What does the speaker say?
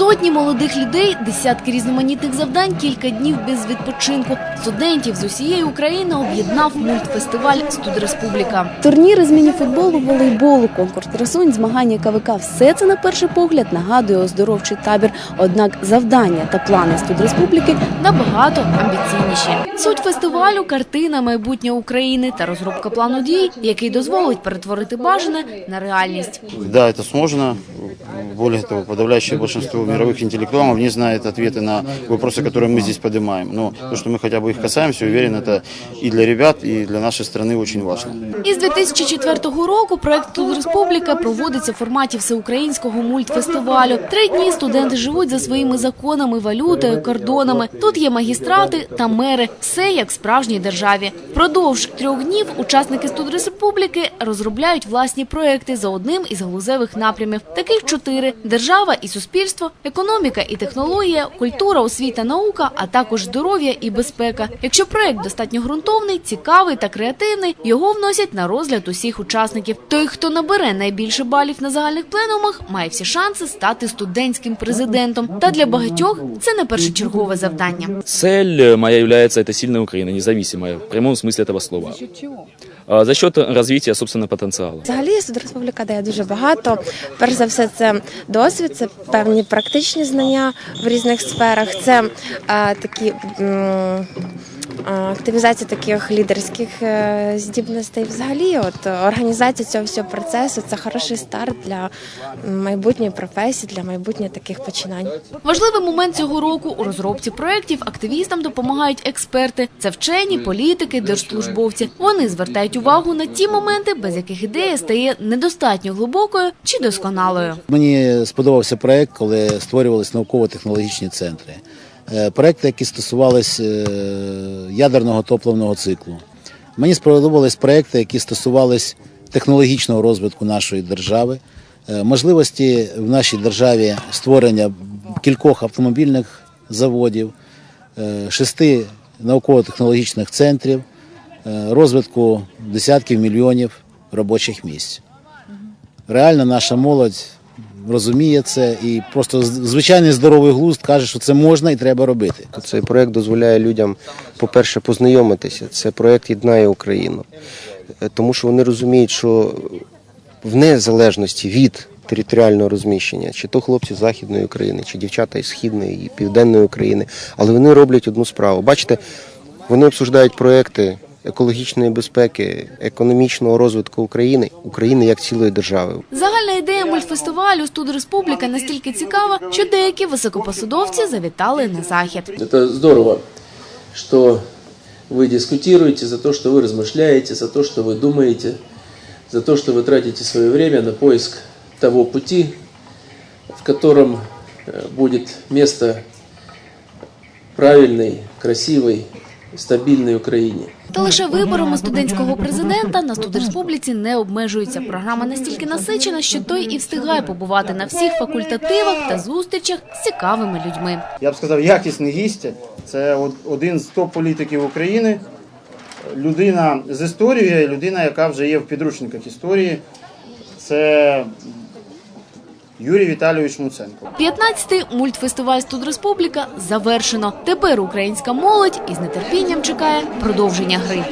Сотні молодих людей, десятки різноманітних завдань, кілька днів без відпочинку. Студентів з усієї України об'єднав мультфестиваль «Студреспубліка». Турніри з мініфутболу, волейболу, конкурс красунь, змагання КВК – все це на перший погляд нагадує оздоровчий табір. Однак завдання та плани «Студреспубліки» набагато амбіційніші. Суть фестивалю – картина майбутнє України та розробка плану дій, який дозволить перетворити бажане на реальність. Да, это сложно. Более того, подавляющее большинство мировых интеллектуалов не знает ответы на вопросы, которые мы здесь поднимаем. Но то, что мы хотя бы их касаемся, уверен, это и для ребят, и для нашей страны очень важно. Із 2004 року проект «Тут Республіка» проводиться в форматі всеукраїнського мультфестивалю. Три дні студенти живуть за своїми законами, валютою, кордонами. Тут є магістрати та мери. Все як в справжній державі. Впродовж трьох днів учасники «Тут Республіки» розробляють власні проекти за одним із галузевих напрямів. Таких чотири – держава і суспільство, економіка і технологія, культура, освіта, наука, а також здоров'я і безпека. Якщо проект достатньо ґрунтовний, цікавий та креативний, його вносять на розгляд усіх учасників. Той, хто набере найбільше балів на загальних пленумах, має всі шанси стати студентським президентом. Та для багатьох це не першочергове завдання. Цель э, моя является это сильная Украина, независимая, в прямом смысле этого слова. За счет развития собственного потенциала. Взагалі Республіка дає дуже багато. Перш за все, це досвід, це певні практичні знання в різних сферах. Це е, такі м, активізація таких лідерських е, здібностей. Взагалі, от організація цього всього процесу це хороший старт для майбутньої професії, для майбутніх таких починань. Важливий момент цього року у розробці проєктів активістам допомагають експерти. Це вчені, політики, держслужбовці. Вони звертають увагу на ті моменти, без яких ідея стає недостатньо глибокою чи досконалою. Мені сподобався проект, коли створювалися науково-технологічні центри. Е, Проекти, які стосувалися ядерного топливного циклу. Мені сподобались проекти, які стосувалися технологічного розвитку нашої держави, е, можливості в нашій державі створення кількох автомобільних заводів, е, шести науково-технологічних центрів, е, розвитку десятків мільйонів робочих місць. Реально наша молодь розуміє це і просто звичайний здоровий глузд каже, що це можна і треба робити. Цей проект дозволяє людям, по-перше, познайомитися. Це проект єднає Україну, Е, тому що вони розуміють, що в незалежності від територіального розміщення, чи то хлопці з західної України, чи дівчата із східної і південної України, але вони роблять одну справу. Бачите, вони обсуждають проекти екологічної безпеки, економічного розвитку України, України як цілої держави. Загальна ідея мультфестивалю «Студ Республіка» настільки цікава, що деякі високопосадовці завітали на захід. Это здорово, что вы дискутируете, за то, что вы размышляете, за то, что вы думаете, за то, что вы тратите свое время на поиск того пути, в котором э, будет место правильной, красивой, стабильной Украине. Та лише виборами студентського президента на студреспубліці не обмежується. Програма настільки насичена, що той і встигає побувати на всіх факультативах та зустрічах з цікавими людьми. Я б сказав, якісний гість. Це один з топ-політиків України, людина з історією, людина, яка вже є в підручниках історії. Це Юрій Віталійович Муценко. 15-й мультфестиваль «Студ Республіка» завершено. Тепер українська молодь із нетерпінням чекає продовження гри.